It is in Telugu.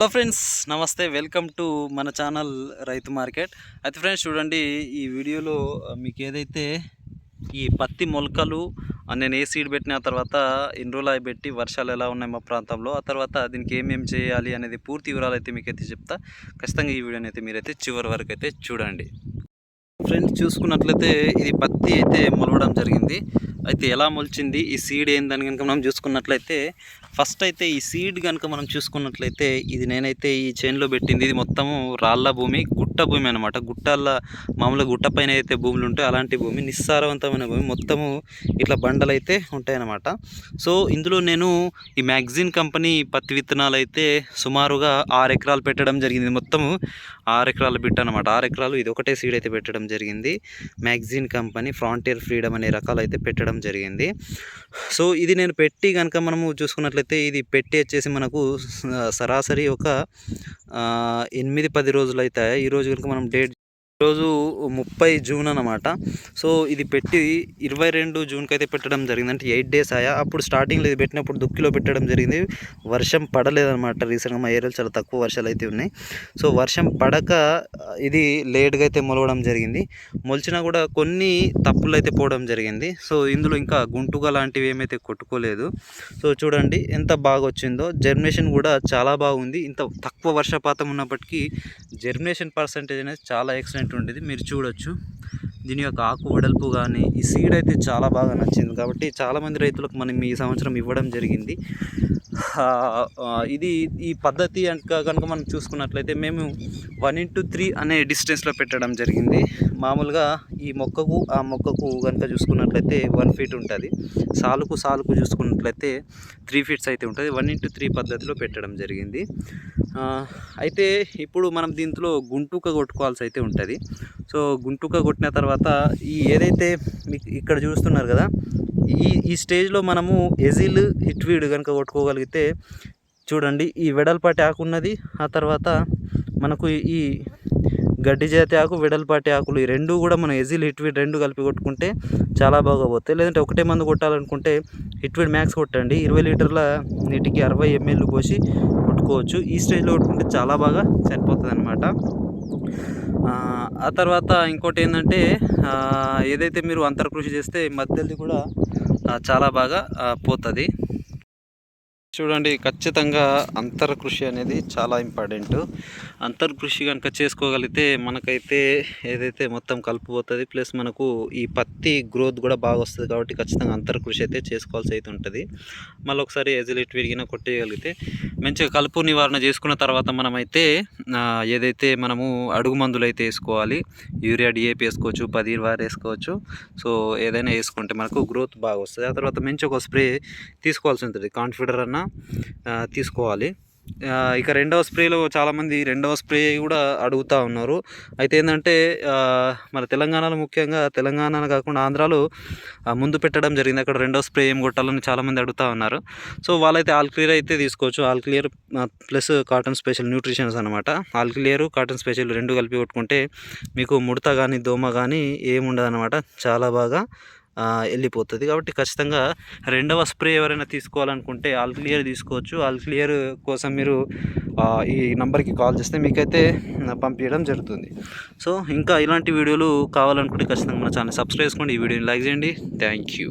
హలో ఫ్రెండ్స్ నమస్తే వెల్కమ్ టు మన ఛానల్ రైతు మార్కెట్. అయితే ఫ్రెండ్స్ చూడండి ఈ వీడియోలో మీకు ఏదైతే ఈ పత్తి మొలకలు నేను ఏ సీడ్ పెట్టిన తర్వాత ఎన్ని రోజులు అవి పెట్టి వర్షాలు ఎలా ఉన్నాయి మా ప్రాంతంలో ఆ తర్వాత దీనికి ఏమేమి చేయాలి అనేది పూర్తి వివరాలు అయితే మీకైతే చెప్తా. ఖచ్చితంగా ఈ వీడియోని అయితే మీరైతే చివరి వరకు అయితే చూడండి. ఫ్రెండ్స్ చూసుకున్నట్లయితే ఇది పత్తి అయితే మొలవడం జరిగింది. అయితే ఎలా మొలిచింది ఈ సీడ్ ఏందని కనుక మనం చూసుకున్నట్లయితే ఫస్ట్ అయితే ఈ సీడ్ కనుక మనం చూసుకున్నట్లయితే ఇది నేనైతే ఈ చేనులో పెట్టింది. ఇది మొత్తము రాళ్ళ భూమి గుట్ట భూమి అనమాట గుట్టల్లో మామూలుగా గుట్ట పైన అయితే భూములు ఉంటాయి అలాంటి భూమి నిస్సారవంతమైన భూమి మొత్తము ఇట్లా బండలు అయితే ఉంటాయన్నమాట. సో ఇందులో నేను ఈ మ్యాగ్జిన్ కంపెనీ పత్తి విత్తనాలు అయితే సుమారుగా ఆరు ఎకరాలు పెట్టడం జరిగింది. మొత్తము ఆరు ఎకరాల బిట్ అనమాట ఆరు ఎకరాలు ఇది ఒకటే సీడ్ అయితే పెట్టడం జరిగింది. మ్యాగ్జిన్ కంపెనీ ఫ్రాంటియర్ ఫ్రీడమ్ అనే రకాలు అయితే పెట్టడం జరిగింది. సో ఇది నేను పెట్టి కనుక మనము చూసుకున్నట్లయితే ఇది పెట్టి వచ్చేసి మనకు సరాసరి ఒక ఎనిమిది పది రోజులు అవుతాయి ఈరోజు కనుక మనం డేట్ ఈరోజు ముప్పై జూన్ అనమాట సో ఇది పెట్టి ఇరవై రెండు జూన్కి అయితే పెట్టడం జరిగింది. అంటే ఎయిట్ డేస్ ఆయా. అప్పుడు స్టార్టింగ్లో ఇది పెట్టినప్పుడు దుక్కిలో పెట్టడం జరిగింది. వర్షం పడలేదన్నమాట రీసెంట్గా. మా ఏరియాలో చాలా తక్కువ వర్షాలు అయితే ఉన్నాయి. సో వర్షం పడక ఇది లేట్గా అయితే మొలవడం జరిగింది. మొలిచినా కూడా కొన్ని తప్పులు అయితే పోవడం జరిగింది. సో ఇందులో ఇంకా గుంటుగా లాంటివి ఏమైతే కొట్టుకోలేదు. సో చూడండి ఎంత బాగా వచ్చిందో జర్మినేషన్ కూడా చాలా బాగుంది. ఇంత తక్కువ వర్షపాతం ఉన్నప్పటికీ జర్మినేషన్ పర్సంటేజ్ అనేది చాలా ఎక్సలెంట్ ఉండేది మీరు చూడొచ్చు. దీని యొక్క ఆకు వెడల్పు కానీ ఈ సీడ్ అయితే చాలా బాగా నచ్చింది. కాబట్టి చాలామంది రైతులకు మనం ఈ సంవత్సరం ఇవ్వడం జరిగింది. ఇది ఈ పద్ధతి కనుక మనం చూసుకున్నట్లయితే మేము వన్ ఇంటూ త్రీ అనే డిస్టెన్స్లో పెట్టడం జరిగింది. మామూలుగా ఈ మొక్కకు ఆ మొక్కకు కనుక చూసుకున్నట్లయితే వన్ ఫీట్ ఉంటుంది. సాలుకు సాలుకు చూసుకున్నట్లయితే త్రీ ఫీట్స్ అయితే ఉంటుంది. వన్ ఇంటూ త్రీ పద్ధతిలో పెట్టడం జరిగింది. అయితే ఇప్పుడు మనం దీంట్లో గుంటుక కొట్టుకోవాల్సి అయితే ఉంటుంది. సో గుంటుక కొట్టిన తర్వాత ఈ ఏదైతే మీకు ఇక్కడ చూస్తున్నారు కదా ఈ ఈ స్టేజ్లో మనము ఎజిల్ హిట్వీడ్ కనుక కొట్టుకోగలిగితే చూడండి ఈ వెడల్పాటి ఆకున్నది ఆ తర్వాత మనకు ఈ గడ్డి జాతి ఆకు వెడల్పాటి ఆకులు ఈ రెండు కూడా మనం ఎజిల్ హిట్విడ్ రెండు కలిపి కొట్టుకుంటే చాలా బాగా పోతాయి. లేదంటే ఒకటే మందు కొట్టాలనుకుంటే హిట్విడ్ మ్యాక్స్ కొట్టండి. ఇరవై లీటర్ల నీటికి అరవై ఎంఎల్ పోసి కొట్టుకోవచ్చు. ఈ స్టేజ్లో కొట్టుకుంటే చాలా బాగా సరిపోతుంది అనమాట ఆ తర్వాత ఇంకోటి ఏంటంటే ఏదైతే మీరు అంతర్కృషి చేస్తే మధ్యది కూడా చాలా బాగా పోతుంది. చూడండి ఖచ్చితంగా అంతర్కృషి అనేది చాలా ఇంపార్టెంట్. అంతర్కృషి కనుక చేసుకోగలిగితే మనకైతే ఏదైతే మొత్తం కలిపిపోతుంది ప్లస్ మనకు ఈ పత్తి గ్రోత్ కూడా బాగా వస్తుంది కాబట్టి ఖచ్చితంగా అంతర్కృషి అయితే చేసుకోవాల్సి అయితే ఉంటుంది. మళ్ళీ ఒకసారి ఎజిలిట్ విరిగిన కొట్టేయగలిగితే మంచిగా కలుపు నివారణ చేసుకున్న తర్వాత మనమైతే ఏదైతే మనము అడుగు మందులు అయితే వేసుకోవాలి యూరియా డిఏపి వేసుకోవచ్చు పది వారు వేసుకోవచ్చు. సో ఏదైనా వేసుకుంటే మనకు గ్రోత్ బాగా వస్తుంది. ఆ తర్వాత మంచి ఒక స్ప్రే తీసుకోవాల్సి ఉంటుంది. కాన్ఫిడర్ అన్న తీసుకోవాలి. ఇక రెండవ స్ప్రేలో చాలామంది రెండవ స్ప్రే కూడా అడుగుతూ ఉన్నారు. అయితే ఏంటంటే మన తెలంగాణలో ముఖ్యంగా తెలంగాణ కాకుండా ఆంధ్రాలో ముందు పెట్టడం జరిగింది. అక్కడ రెండవ స్ప్రే ఏం కొట్టాలని చాలామంది అడుగుతూ ఉన్నారు. సో వాళ్ళైతే ఆల్ క్లియర్ అయితే తీసుకోవచ్చు. All clear plus cotton special nutritions అనమాట ఆల్ క్లియర్ కాటన్ స్పెషల్ రెండు కలిపి కొట్టుకుంటే మీకు ముడత కానీ దోమ కానీ ఏముండదు అనమాట చాలా బాగా వెళ్ళిపోతుంది. కాబట్టి ఖచ్చితంగా రెండవ స్ప్రే ఎవరైనా తీసుకోవాలనుకుంటే ఆల్ క్లియర్ తీసుకోవచ్చు. ఆల్ క్లియర్ కోసం మీరు ఈ నంబర్కి కాల్ చేస్తే మీకైతే పంపించడం జరుగుతుంది. సో ఇంకా ఇలాంటి వీడియోలు కావాలనుకుంటే ఖచ్చితంగా మన ఛానల్ సబ్స్క్రైబ్ చేసుకోండి. ఈ వీడియోని లైక్ చేయండి. Thank you.